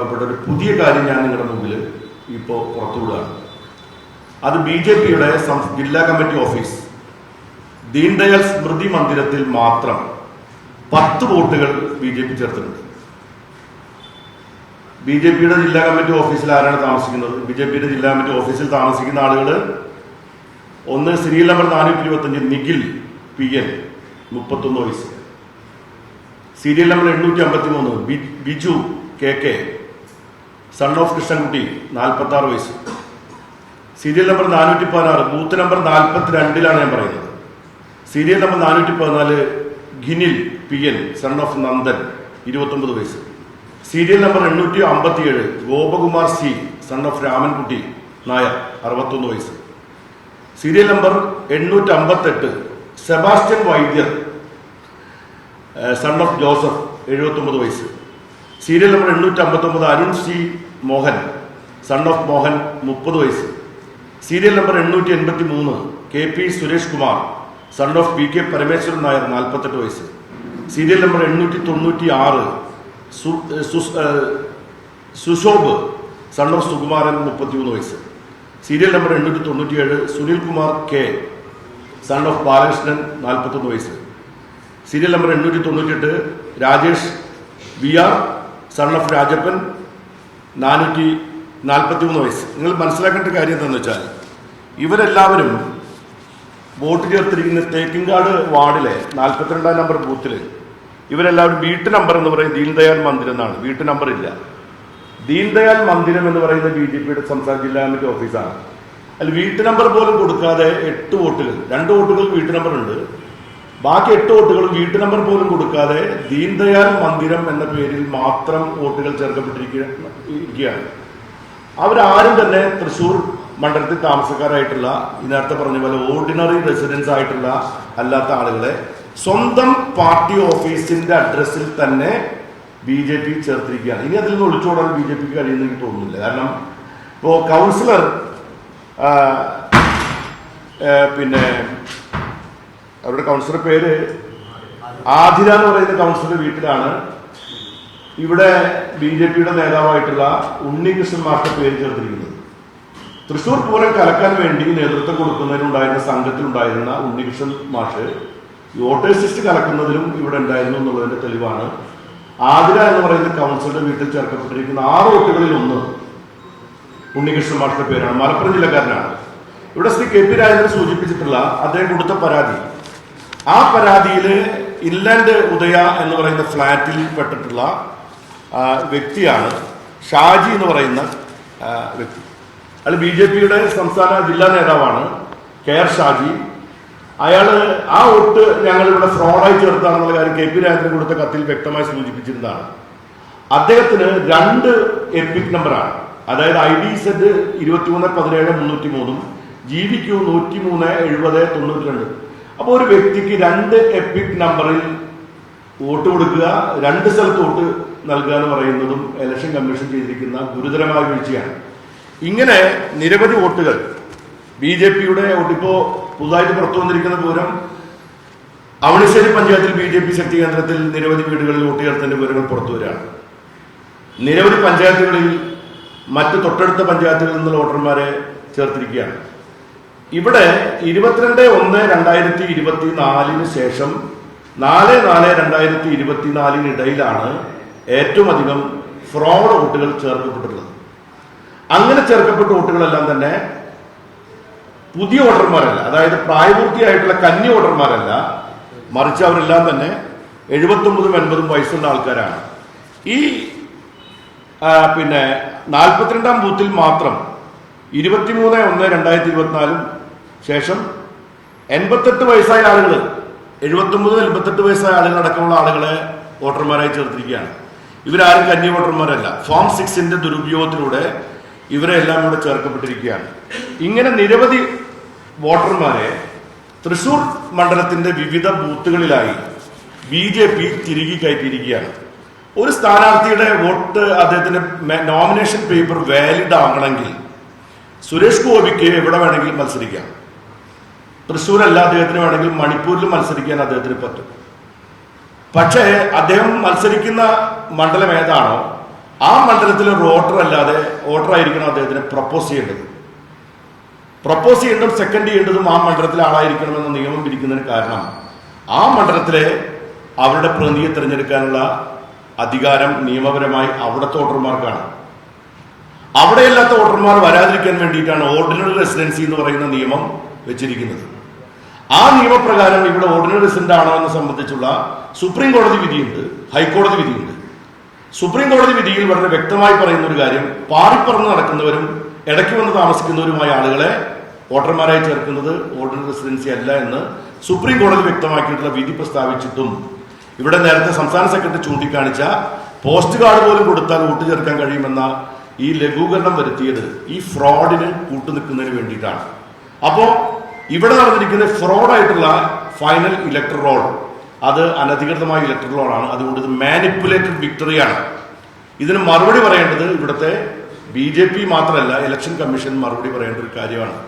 ഒഴിവാക്കപ്പെട്ട ഒരു പുതിയ കാര്യം ഞാൻ നിങ്ങളുടെ മുമ്പിൽ ഇപ്പോൾ പുറത്തുവിടുകയാണ്. അത് ബി ജെ പിയുടെ ജില്ലാ കമ്മിറ്റി ഓഫീസ്. ദീൻദയാൽ സ്മൃതി മന്ദിരത്തിൽ മാത്രം പത്ത് വോട്ടുകൾ ബി ജെ പി ചേർത്തിട്ടുണ്ട്. ബി ജെ പിയുടെ ജില്ലാ കമ്മിറ്റി ഓഫീസിൽ ആരാണ് താമസിക്കുന്നത്? ബി ജെ പിയുടെ ജില്ലാ കമ്മിറ്റി ഓഫീസിൽ താമസിക്കുന്ന ആളുകൾ ഒന്ന് സീരിയൽ നമ്പർ നാനൂറ്റി ഇരുപത്തഞ്ച് നിഖിൽ പി എൻ മുപ്പത്തൊന്ന് വയസ്സ്. സീരിയൽ നമ്പർ എണ്ണൂറ്റി അമ്പത്തി മൂന്ന് Biju K K son of Krishnankutty നാൽപ്പത്തി ആറ് വയസ്സ്. സീരിയൽ നമ്പർ നാനൂറ്റി പതിനാറ് ബൂത്ത് നമ്പർ നാൽപ്പത്തി രണ്ടിലാണ് ഞാൻ പറയുന്നത്. സീരിയൽ നമ്പർ നാനൂറ്റി പതിനാല് ഗിനിൽ P N son of Nandan ഇരുപത്തൊമ്പത് വയസ്സ്. സീരിയൽ നമ്പർ എണ്ണൂറ്റി അമ്പത്തിയേഴ് Gopakumar C son of Ramankutty Nair അറുപത്തൊന്ന് വയസ്സ്. സീരിയൽ നമ്പർ എണ്ണൂറ്റി അമ്പത്തെട്ട് Sebastian Vaidyar son of Joseph എഴുപത്തൊമ്പത് വയസ്സ്. സീരിയൽ നമ്പർ എണ്ണൂറ്റി അമ്പത്തൊമ്പത് Arun C Mohan. Son of Mohan മുപ്പത് വയസ്സ്. സീരിയൽ നമ്പർ എണ്ണൂറ്റി എൺപത്തി മൂന്ന് K P Suresh Kumar. Son of P K Parameswaran Nair നാൽപ്പത്തെട്ട് വയസ്സ്. സീരിയൽ നമ്പർ എണ്ണൂറ്റി തൊണ്ണൂറ്റി ആറ് സുശോഭ്. സൺ ഓഫ് സുകുമാരൻ മുപ്പത്തിമൂന്ന് വയസ്സ്. സീരിയൽ നമ്പർ എണ്ണൂറ്റി തൊണ്ണൂറ്റിയേഴ് Sunil Kumar K son of Balakrishnan നാൽപ്പത്തൊന്ന് വയസ്സ്. സീരിയൽ നമ്പർ എണ്ണൂറ്റി തൊണ്ണൂറ്റിയെട്ട് Rajesh V R son of Rajappan നാനൂറ്റി നാൽപ്പത്തി മൂന്ന് വയസ്സ്. നിങ്ങൾ മനസ്സിലാക്കേണ്ട കാര്യം എന്താണെന്ന് വെച്ചാൽ ഇവരെല്ലാവരും വോട്ട് ചേർത്തിരിക്കുന്ന തേക്കിൻകാട് വാർഡിലെ നാൽപ്പത്തിരണ്ടാം നമ്പർ ബൂത്തിൽ ഇവരെല്ലാവരും വീട്ടു നമ്പർ എന്ന് പറയുന്നത് ദീൻദയാൽ മന്ദിരം എന്നാണ്. വീട്ടു നമ്പർ ഇല്ല. ദീൻദയാൽ മന്ദിരം എന്ന് പറയുന്ന ബി ജെ പിയുടെ സംസ്ഥാന ജില്ലാ കമ്മിറ്റി ഓഫീസാണ്. അതിൽ വീട്ടു നമ്പർ പോലും കൊടുക്കാതെ എട്ട് വോട്ടുകൾ രണ്ട് വോട്ടുകൾ വീട്ടു നമ്പർ ഉണ്ട്. ബാക്കി എട്ട് വോട്ടുകളും വീട്ടു നമ്പർ പോലും കൊടുക്കാതെ ദീൻദയാൽ മന്ദിരം എന്ന പേരിൽ മാത്രം വോട്ടുകൾ ചേർക്കപ്പെട്ടിരിക്കുകയാണ്. അവരാരും തന്നെ തൃശൂർ മണ്ഡലത്തിൽ താമസക്കാരായിട്ടുള്ള നേരത്തെ പറഞ്ഞ പോലെ ഓർഡിനറി റെസിഡൻസ് ആയിട്ടുള്ള അല്ലാത്ത ആളുകളെ സ്വന്തം പാർട്ടി ഓഫീസിന്റെ അഡ്രസ്സിൽ തന്നെ ബി ജെ പി ചേർത്തിരിക്കുകയാണ്. ഇനി അതിൽ നിന്ന് ഒളിച്ചോടാൻ ബി ജെ പിക്ക് കഴിയുമെന്ന് എനിക്ക് തോന്നുന്നില്ല. കാരണം ഇപ്പോൾ കൗൺസിലർ പിന്നെ അവരുടെ കൗൺസിലർ പേര് ആതിര എന്ന് പറയുന്ന കൗൺസിലർ വീട്ടിലാണ്. ഇവിടെ ബി ജെ പിയുടെ നേതാവായിട്ടുള്ള ഉണ്ണികൃഷ്ണൻ മാസ്റ്റർ പേര് ചേർത്തിരിക്കുന്നത്. തൃശൂർ പൂരം കലക്കാൻ വേണ്ടി നേതൃത്വം കൊടുക്കുന്നതിനുണ്ടായിരുന്ന സംഘത്തിലുണ്ടായിരുന്ന ഉണ്ണികൃഷ്ണൻ മാഷ് വോട്ടേഴ്സ് ലിസ്റ്റ് കലക്കുന്നതിലും ഇവിടെ ഉണ്ടായിരുന്നു എന്നുള്ളതിന്റെ തെളിവാണ്. ആതിര എന്ന് പറയുന്ന കൗൺസിലറുടെ വീട്ടിൽ ചേർക്കപ്പെട്ടിരിക്കുന്ന ആറ് വോട്ടുകളിൽ ഒന്ന് ഉണ്ണികൃഷ്ണൻ മാഷിന്റെ പേരാണ്. മലപ്പുറം ജില്ലക്കാരനാണ്. ഇവിടെ ശ്രീ കെ പി രാജേന്ദ്രൻ സൂചിപ്പിച്ചിട്ടുള്ള അദ്ദേഹം കൊടുത്ത പരാതി ആ പരാതിയിൽ ഇൻലാൻഡ് ഉദയ എന്ന് പറയുന്ന ഫ്ലാറ്റിൽ പെട്ടിട്ടുള്ള വ്യക്തിയാണ് ഷാജി എന്ന് പറയുന്ന വ്യക്തി. അയാൾ ബി ജെ പിയുടെ സംസ്ഥാന ജില്ലാ നേതാവാണ് കെ ആർ ഷാജി. അയാൾ ആ വോട്ട് ഞങ്ങൾ ഇവിടെ ഫ്രോഡായി ചേർത്താണെന്നുള്ള കാര്യം കെ പി രാജേന്ദ്രൻ കൊടുത്ത കത്തിൽ വ്യക്തമായി സൂചിപ്പിച്ചിരുന്നതാണ്. അദ്ദേഹത്തിന് രണ്ട് എപ്പിക് നമ്പറാണ്. അതായത് ഐ ഡി സെറ്റ് ഇരുപത്തിമൂന്ന് പതിനേഴ് മുന്നൂറ്റി മൂന്നും ജി വി ക്യു നൂറ്റി മൂന്ന് എഴുപത് തൊണ്ണൂറ്റി രണ്ട് അപ്പോൾ ഒരു വ്യക്തിക്ക് രണ്ട് എപ്പിക് നമ്പറിൽ വോട്ട് കൊടുക്കുക രണ്ട് സ്ഥലത്ത് വോട്ട് നൽകുക എന്ന് പറയുന്നതും ഇലക്ഷൻ കമ്മീഷൻ ചെയ്തിരിക്കുന്ന ഗുരുതരമായ വീഴ്ചയാണ്. ഇങ്ങനെ നിരവധി വോട്ടുകൾ ബി ജെ പിയുടെ വോട്ടിപ്പോ പുതുതായിട്ട് പുറത്തു വന്നിരിക്കുന്ന പൂരം അവണിശ്ശേരി പഞ്ചായത്തിൽ ബി ജെ പി ശക്തി കേന്ദ്രത്തിൽ നിരവധി വീടുകളിൽ വോട്ട് ചേർത്തതിന്റെ വിവരങ്ങൾ പുറത്തു വരികയാണ്. നിരവധി പഞ്ചായത്തുകളിൽ മറ്റ് തൊട്ടടുത്ത പഞ്ചായത്തുകളിൽ നിന്നുള്ള വോട്ടർമാരെ ചേർത്തിരിക്കുകയാണ്. ഇവിടെ ഇരുപത്തിരണ്ട് ഒന്ന് രണ്ടായിരത്തി ഇരുപത്തി നാലിന് ശേഷം നാല് നാല് രണ്ടായിരത്തി ഇരുപത്തിനാലിനിടയിലാണ് ഏറ്റവും അധികം ഫ്രോഡ് വോട്ടുകൾ ചേർക്കപ്പെട്ടിട്ടുള്ളത്. അങ്ങനെ ചേർക്കപ്പെട്ട വോട്ടുകളെല്ലാം തന്നെ പുതിയ വോട്ടർമാരല്ല അതായത് പ്രായപൂർത്തിയായിട്ടുള്ള കന്നി വോട്ടർമാരല്ല മറിച്ച് അവരെല്ലാം തന്നെ എഴുപത്തൊമ്പതും എൺപതും വയസ്സുള്ള ആൾക്കാരാണ്. ഈ പിന്നെ നാൽപ്പത്തിരണ്ടാം ബൂത്തിൽ മാത്രം ഇരുപത്തിമൂന്ന് ഒന്ന് രണ്ടായിരത്തി ഇരുപത്തിനാലും ശേഷം എൺപത്തെട്ട് വയസ്സായ ആളുകൾ എഴുപത്തൊമ്പത് എൺപത്തെട്ട് വയസ്സായ ആളുകൾ അടക്കമുള്ള ആളുകളെ വോട്ടർമാരായി ചേർത്തിരിക്കുകയാണ്. ഇവരാരും കന്നി വോട്ടർമാരല്ല. ഫോം സിക്സിന്റെ ദുരുപയോഗത്തിലൂടെ ഇവരെ എല്ലാം ഇവിടെ ചേർക്കപ്പെട്ടിരിക്കുകയാണ്. ഇങ്ങനെ നിരവധി വോട്ടർമാരെ തൃശൂർ മണ്ഡലത്തിന്റെ വിവിധ ബൂത്തുകളിലായി ബി ജെ പി തിരികെ കയറ്റിയിരിക്കുകയാണ്. ഒരു സ്ഥാനാർത്ഥിയുടെ വോട്ട് അദ്ദേഹത്തിന്റെ നോമിനേഷൻ പേപ്പർ വാലിഡ് ആകണമെങ്കിൽ സുരേഷ് ഗോപിക്ക് എവിടെ വേണമെങ്കിലും മത്സരിക്കാം. തൃശ്ശൂരല്ല അദ്ദേഹത്തിന് വേണമെങ്കിൽ മണിപ്പൂരിൽ മത്സരിക്കാൻ അദ്ദേഹത്തിന് പറ്റും. പക്ഷേ അദ്ദേഹം മത്സരിക്കുന്ന മണ്ഡലം ഏതാണോ ആ മണ്ഡലത്തിൽ ഒരു വോട്ടർ അല്ലാതെ വോട്ടർ ആയിരിക്കണം അദ്ദേഹത്തിന് പ്രപ്പോസ് ചെയ്യേണ്ടത്. പ്രപ്പോസ് ചെയ്യേണ്ടതും സെക്കൻഡ് ചെയ്യേണ്ടതും ആ മണ്ഡലത്തിലെ ആളായിരിക്കണം എന്ന നിയമം പിരിക്കുന്നതിന് കാരണം ആ മണ്ഡലത്തിലെ അവരുടെ പ്രതിനിധിയെ തിരഞ്ഞെടുക്കാനുള്ള അധികാരം നിയമപരമായി അവിടുത്തെ വോട്ടർമാർക്കാണ്. അവിടെയല്ലാത്ത വോട്ടർമാർ വരാതിരിക്കാൻ വേണ്ടിയിട്ടാണ് ഓർഡിനറി റെസിഡൻസി എന്ന് പറയുന്ന നിയമം വെച്ചിരിക്കുന്നത്. ആ നിയമപ്രകാരം ഇവിടെ ഓർഡിനറി റെസിഡന്റ് ആണോ എന്ന് സംബന്ധിച്ചുള്ള സുപ്രീം കോടതി വിധിയുണ്ട് ഹൈക്കോടതി വിധിയുണ്ട്. സുപ്രീം കോടതി വിധിയിൽ വളരെ വ്യക്തമായി പറയുന്ന ഒരു കാര്യം പാറിപ്പറന്ന് നടക്കുന്നവരും ഇടയ്ക്ക് വന്ന് താമസിക്കുന്നവരുമായ ആളുകളെ വോട്ടർമാരായി ചേർക്കുന്നത് ഓർഡിനറി റെസിഡൻസി അല്ല എന്ന് സുപ്രീം കോടതി വ്യക്തമാക്കിയിട്ടുള്ള വിധി പ്രസ്താവിച്ചിട്ടും ഇവിടെ നേരത്തെ സംസ്ഥാന സെക്രട്ടറി ചൂണ്ടിക്കാണിച്ച പോസ്റ്റ് കാർഡ് പോലും കൊടുത്താൽ വോട്ട് ചേർക്കാൻ കഴിയുമെന്ന ഈ ലഘൂകരണം വരുത്തിയത് ഈ ഫ്രോഡിന് കൂട്ടുനിൽക്കുന്നതിന് വേണ്ടിയിട്ടാണ്. അപ്പോൾ ഇവിടെ നടന്നിരിക്കുന്ന ഫ്രോഡായിട്ടുള്ള ഫൈനൽ ഇലക്ട്രോൾ അത് അനധികൃതമായ ഇലക്ട്രൽ ആണ്. അതുകൊണ്ട് ഇത് മാനിപ്പുലേറ്റഡ് വിക്ടറിയാണ് ഇതിന് മറുപടി പറയേണ്ടത് ഇവിടുത്തെ ബി ജെ പി മാത്രമല്ല ഇലക്ഷൻ കമ്മീഷൻ മറുപടി പറയേണ്ട ഒരു കാര്യമാണ്.